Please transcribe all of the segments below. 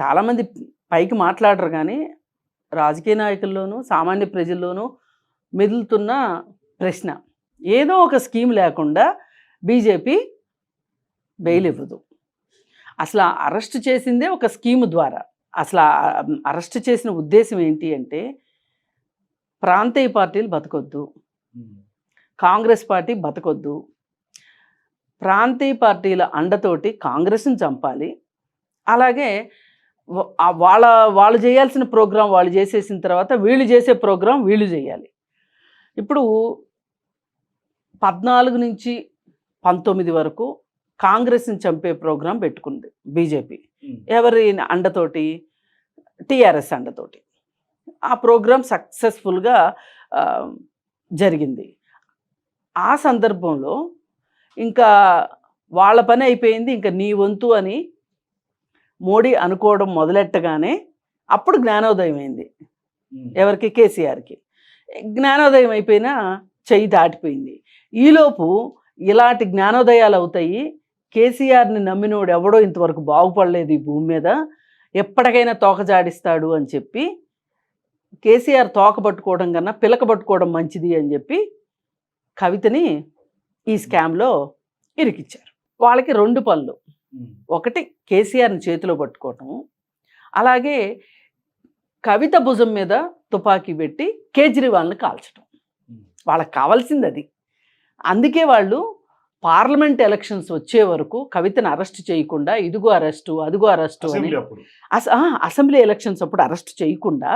చాలామంది పైకి మాట్లాడరు కానీ రాజకీయ నాయకుల్లోనూ సామాన్య ప్రజల్లోనూ మెదులుతున్న ప్రశ్న. ఏదో ఒక స్కీమ్ లేకుండా బీజేపీ బెయిల్ ఇవ్వదు. అసలు అరెస్ట్ చేసిందే ఒక స్కీమ్ ద్వారా. అసలు అరెస్ట్ చేసిన ఉద్దేశం ఏంటి అంటే ప్రాంతీయ పార్టీలు బతకొద్దు. కాంగ్రెస్ పార్టీ బతకొద్దు. ప్రాంతీయ పార్టీల అండతోటి కాంగ్రెస్ని చంపాలి. అలాగే వాళ్ళ వాళ్ళు చేయాల్సిన ప్రోగ్రాం వాళ్ళు చేసేసిన తర్వాత వీళ్ళు చేసే ప్రోగ్రాం వీళ్ళు చేయాలి. ఇప్పుడు పద్నాలుగు నుంచి పంతొమ్మిది వరకు కాంగ్రెస్ని చంపే ప్రోగ్రాం పెట్టుకుంది బీజేపీ. ఎవరి అండతోటి? టిఆర్ఎస్ అండతోటి. ఆ ప్రోగ్రాం సక్సెస్ఫుల్గా జరిగింది. ఆ సందర్భంలో ఇంకా వాళ్ళ పని అయిపోయింది ఇంకా నీ వంతు అని మోడీ అనుకోవడం మొదలెట్టగానే అప్పుడు జ్ఞానోదయం అయింది. ఎవరికి? కేసీఆర్కి. జ్ఞానోదయం అయిపోయినా చెయ్యి దాటిపోయింది. ఈలోపు ఇలాంటి జ్ఞానోదయాలు అవుతాయి. కేసీఆర్ని నమ్మినోడు ఎవడో ఇంతవరకు బాగుపడలేదు ఈ భూమి మీద. ఎప్పటికైనా తోక జాడిస్తాడు అని చెప్పి కేసీఆర్ తోక పట్టుకోవడం కన్నా పిలక పట్టుకోవడం మంచిది అని చెప్పి కవితని ఈ స్కామ్లో ఇరికిచ్చారు. వాళ్ళకి రెండు పనులు ఒకటి కేసీఆర్ని చేతిలో పట్టుకోవటం అలాగే కవిత భుజం మీద తుపాకీ పెట్టి కేజ్రీవాల్ని కాల్చడం వాళ్ళకి కావాల్సింది అది అందుకే వాళ్ళు పార్లమెంట్ ఎలక్షన్స్ వచ్చే వరకు కవితను అరెస్ట్ చేయకుండా ఇదిగో అరెస్టు అదిగో అరెస్టు అని అసెంబ్లీ ఎలక్షన్స్ అప్పుడు అరెస్ట్ చేయకుండా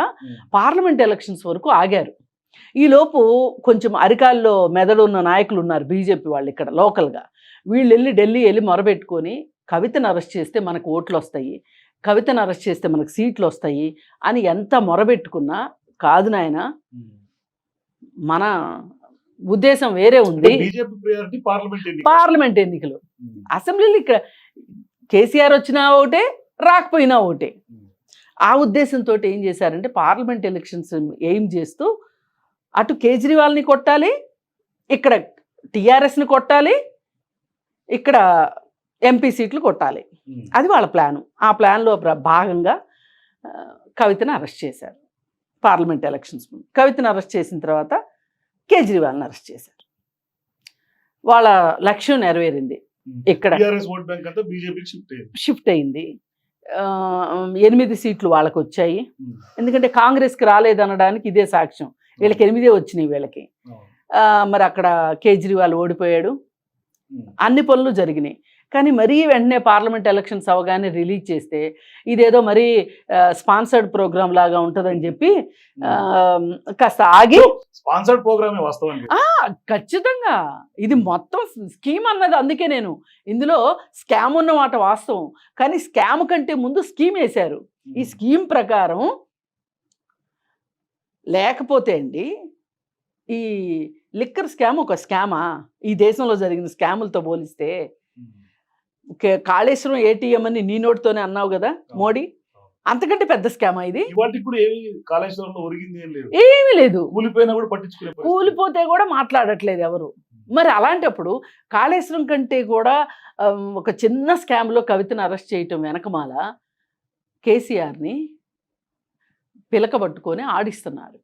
పార్లమెంట్ ఎలక్షన్స్ వరకు ఆగారు. ఈలోపు కొంచెం అరికాల్లో మెదడు ఉన్న నాయకులు ఉన్నారు బీజేపీ వాళ్ళు ఇక్కడ లోకల్గా. వీళ్ళు వెళ్ళి ఢిల్లీ వెళ్ళి మొరబెట్టుకొని కవితను అరెస్ట్ చేస్తే మనకు ఓట్లు వస్తాయి కవితను అరెస్ట్ చేస్తే మనకు సీట్లు వస్తాయి అని ఎంత మొరబెట్టుకున్నా కాదు నాయన. మన ఉద్దేశం వేరే ఉంది. పార్లమెంట్ ఎన్నిక పార్లమెంట్ ఎన్నికలు. అసెంబ్లీలో ఇక్కడ కేసీఆర్ వచ్చినా ఒకటే రాకపోయినా ఒకటే ఆ ఉద్దేశంతో ఏం చేశారంటే పార్లమెంట్ ఎలక్షన్స్ ఏం చేస్తూ అటు కేజ్రీవాల్ని కొట్టాలి ఇక్కడ టీఆర్ఎస్ని కొట్టాలి ఇక్కడ ఎంపీ సీట్లు కొట్టాలి. అది వాళ్ళ ప్లాను. ఆ ప్లాన్లో భాగంగా కవితను అరెస్ట్ చేశారు. పార్లమెంట్ ఎలక్షన్స్ ముందు. కవితను అరెస్ట్ చేసిన తర్వాత కేజ్రీవాల్ని అరెస్ట్ చేశారు. వాళ్ళ లక్ష్యం నెరవేరింది. ఇక్కడ. షిఫ్ట్ అయింది. ఎనిమిది సీట్లు వాళ్ళకు వచ్చాయి. ఎందుకంటే కాంగ్రెస్కి రాలేదనడానికి ఇదే సాక్ష్యం. వీళ్ళకి ఎనిమిదే వచ్చినాయి వీళ్ళకి. మరి అక్కడ కేజ్రీవాల్ ఓడిపోయాడు. అన్ని పనులు జరిగినాయి. కానీ మరీ వెంటనే పార్లమెంట్ ఎలక్షన్స్ అవగానే రిలీజ్ చేస్తే ఇదేదో మరీ స్పాన్సర్డ్ ప్రోగ్రామ్ లాగా ఉంటుందని చెప్పి కాస్త ఆగి స్పాన్సర్డ్ ప్రోగ్రామే వాస్తవానికి ఖచ్చితంగా. ఇది మొత్తం స్కీమ్ అన్నది అందుకే నేను. ఇందులో స్కామ్ ఉన్న మాట వాస్తవం. కానీ స్కామ్ కంటే ముందు స్కీమ్ వేశారు. ఈ స్కీమ్ ప్రకారం లేకపోతే అండి ఈ లిక్కర్ స్కామ్ ఒక స్కామా? ఈ దేశంలో జరిగిన స్కాములతో పోలిస్తే కాళేశ్వరం ఏటీఎం అని నీ నోటితోనే అన్నావు కదా మోడీ? అంతకంటే పెద్ద స్కామా ఇది? ఏమి లేదు. కూలిపోతే కూడా మాట్లాడట్లేదు ఎవరు. మరి అలాంటప్పుడు కాళేశ్వరం కంటే కూడా ఒక చిన్న స్కామ్లో కవితను అరెస్ట్ చేయటం వెనకమాల కేసీఆర్ని పిలకబట్టుకొని ఆడిస్తున్నారు.